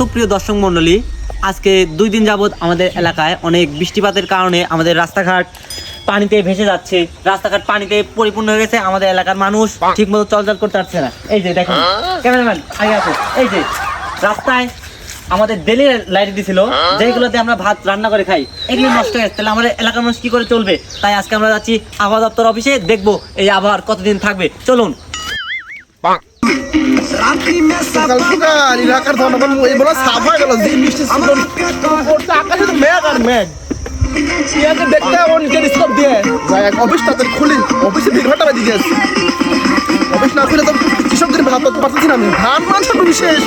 সুপ্রিয় দর্শক মণ্ডলী, আজকে দুই দিন যাবৎ আমাদের এলাকায় অনেক বৃষ্টিপাতের কারণে আমাদের রাস্তাঘাট পানিতে ভেসে যাচ্ছে। রাস্তাঘাট পানিতে পরিপূর্ণ হয়ে গেছে, আমাদের এলাকার মানুষ ঠিক মতো চলাচল করতে পারছে না। এই যে দেখুন, ক্যামেরাম্যান, আগে আসো এই যে, রাস্তায় আমাদের ডেলি লাইট দিছিল, যেগুলোতে আমরা ভাত রান্না করে খাই, এগুলো নষ্ট হয়ে তাহলে আমাদের এলাকার মানুষ কি করে চলবে? তাই আজকে আমরা যাচ্ছি আবহাওয়া দপ্তর অফিসে, দেখব এই আবহাওয়ার কতদিন থাকবে। চলুন সকাল সকাল এলাকার জনগণ এই বলে সাফ হয়ে গেল যে মিষ্টি ছিল পড়ছে আকাশে তো মেঘ আর মেঘ। ইয়াকে দেখতে ও নিচে ডিস্টার্ব দিয়ে। যাই এক অফিস তাদের খুলি। অফিসে দুই ঘণ্টা বাজি গেছে। অফিস না খুলে তো কৃষকদের ভাত করতে পারতেছি না আমি। ধান মাংস তো বিশেষ।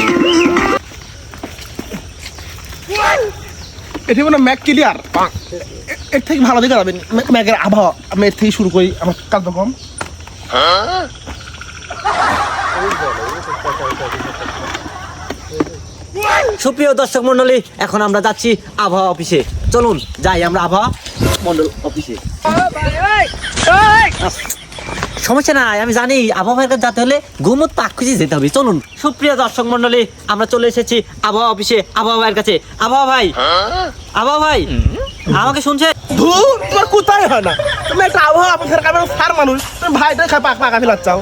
এটি মনে ম্যাক ক্লিয়ার এর থেকে ভালো দিকে যাবেন। ম্যাগের আবহাওয়া। আমি এর থেকে শুরু করি আমার কার্যক্রম সুপ্রিয় দর্শক মন্ডলী এখন আমরা যাচ্ছি আবহাওয়া অফিসে। চলুন, যাই আমরা আবহাওয়া মন্ডল অফিসে। সমস্যা নাই, আমি জানি আবহাওয়ার যেতে হলে গুমত পাক খুঁজে যেতে হবে। চলুন, সুপ্রিয় দর্শক মন্ডলী আমরা চলে এসেছি আবহাওয়া অফিসে, আবহাওয়া ভাইয়ের কাছে। আবহাওয়া ভাই আবহাওয়া ভাই, আমাকে শুনছে? ধুর, তোমার কোথায় হয় না? তুমি একটা আবহাওয়া অফিসের কারণে সার মানুষ, তুমি ভাইটাই খাই পাক, পাকা ফেলাচ্ছাও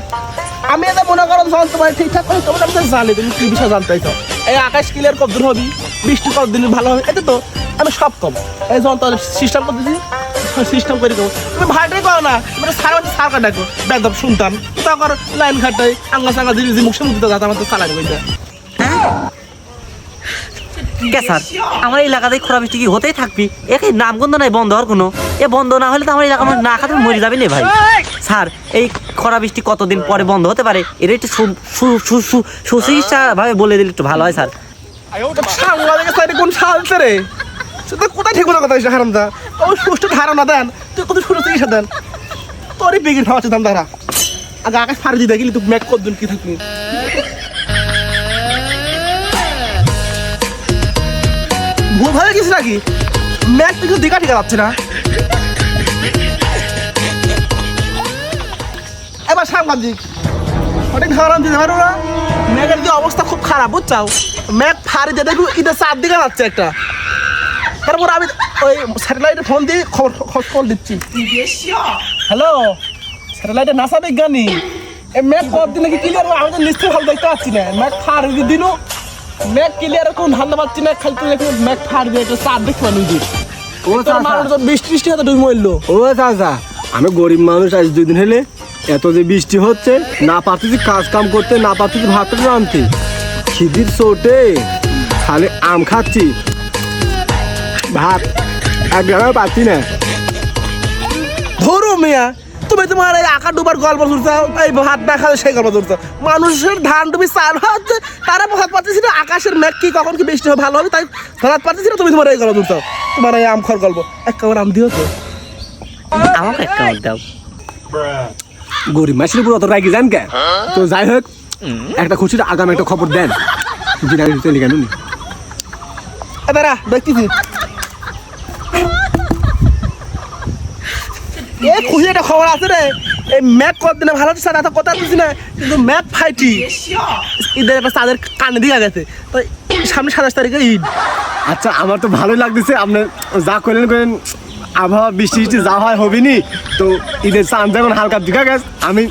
আমি এটা মনে করো যখন তোমার ঠিকঠাক করে তোমার আমি জানি তুমি কি বিষয় জানতে চাইছো। এই আকাশ ক্লিয়ার কত দূর হবে বৃষ্টি কত দিন ভালো হবে এটা তো আমি সব কম। এই যখন তো সিস্টেম করতেছি সিস্টেম করে দেবো। তুমি ভাইটাই করো না তুমি সার মানে সার কাটা ডাকো বেদব শুনতাম তখন লাইন খাটাই আঙ্গা সাঙ্গা দিদি যে মুখে মুখ দিতে যাতে আমার তো চালাই বইতে কে স্যার? আমার এলাকাতে খরা বৃষ্টি কি হতেই থাকবি? একে নামগন্ধ নাই বন্ধ হওয়ার কোনো? এ বন্ধ না হলে তো আমার এলাকা না খাতে মরে যাবে না ভাই। স্যার, এই খরা বৃষ্টি কতদিন পরে বন্ধ হতে পারে? এটা একটু সু- সু- সু- সু- সুচিকিৎসা ভাবে বলে দিলে একটু ভালো হয়, স্যার। সাংলা কোন সেটা কোথায় দেন, তুই কত দেন। দাম আকাশ দিয়ে তুই ম্যাক কি ভুল নাকি? ম্যাক তুই ঠিকা যাচ্ছে না। সাংবাদিক অনেক ধারণা দিতে পারো না ম্যাগের যে অবস্থা খুব খারাপ বুঝছাও? ম্যাগ ফাড়ি দিয়ে দেখো এটা চার দিকে যাচ্ছে একটা। তারপর আমি ওই স্যাটেলাইটে ফোন দিয়ে খবর খবর দিচ্ছি। হ্যালো? স্যাটেলাইটে নাসা বিজ্ঞানী। এই ম্যাগ দিনে কি ক্লিয়ার আমি তো নিশ্চয়ই ভালো দেখতে পাচ্ছি না। ম্যাগ ফাড়ি দিয়ে দিল। ম্যাগ ক্লিয়ার কোন ধান্দা পাচ্ছি না খালি তুই দেখি ম্যাগ ফাড়ি দিয়ে একটা চার দেখতে পারলি তুই ও মানুষ তো বৃষ্টি বৃষ্টি হতে ডুবে মরলো ও চাচা আমি গরিব মানুষ আজ দুই দিন হলে এত যে বৃষ্টি হচ্ছে না পারতেছি কাজ কাম করতে না পারতেছি ভাত রাঁধতে। খিদির চোটে খালি আম খাচ্ছি। ভাত এক গ্রামে পাচ্ছি না। ধরো মিয়া তুমি তোমার এই আঁকা ডুবার গল্প শুনছাও এই ভাত না খাবে সেই গল্প শুনছো। মানুষের ধান ডুবি চাল হচ্ছে তারা ভাত পাচ্ছি না আকাশের মেঘ কি কখন কি বৃষ্টি হবে ভালো হবে তাই ভাত পাচ্ছি না তুমি তোমার এই গল্প শুনছো। তোমার এই আম খর গল্প এক কামড় আম দিও তো। আমাকে একটা কামড় দাও। গরিব মাসের উপর অত রাগি যান কে? তো যাই হোক একটা খুশির আগাম একটা খবর দেন। জিনা চলে কেন নি এ দাঁড়া দেখতেছি। এ খুশি একটা খবর আছে রে। এই ম্যাক কতদিনে ভালো হচ্ছে স্যার? কথা দিচ্ছি না। কিন্তু ম্যাক ফাইটি। ঈদের একটা তাদের কানে দিয়ে গেছে। তো সামনে সাতাশ তারিখে ঈদ। আচ্ছা আমার তো ভালোই লাগতেছে। আপনি যা করলেন করেন আবহাওয়া, বৃষ্টি বৃষ্টি যা হয় হবিনি। তো ঈদের চান যখন হালকা দেখা গেছে। আমি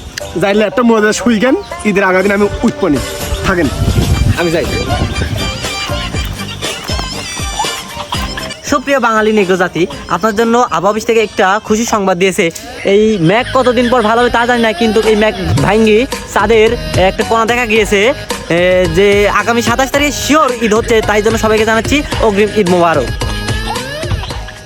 যাইলে একটা মজা শুই কেন, ঈদের আগের দিন আমি উঠবনি থাকেন। আমি যাই। সুপ্রিয় বাঙালি নেগ্র জাতি আপনার জন্য আবহাওয়া অফিস থেকে একটা খুশি সংবাদ দিয়েছে। এই ম্যাক কতদিন পর ভালো হবে তা জানি না, কিন্তু এই ম্যাক ভাঙ্গি চাঁদের একটা কোনা দেখা গিয়েছে। যে আগামী সাতাশ তারিখে শিওর ঈদ হচ্ছে, তাই জন্য সবাইকে জানাচ্ছি অগ্রিম ঈদ মোবারক।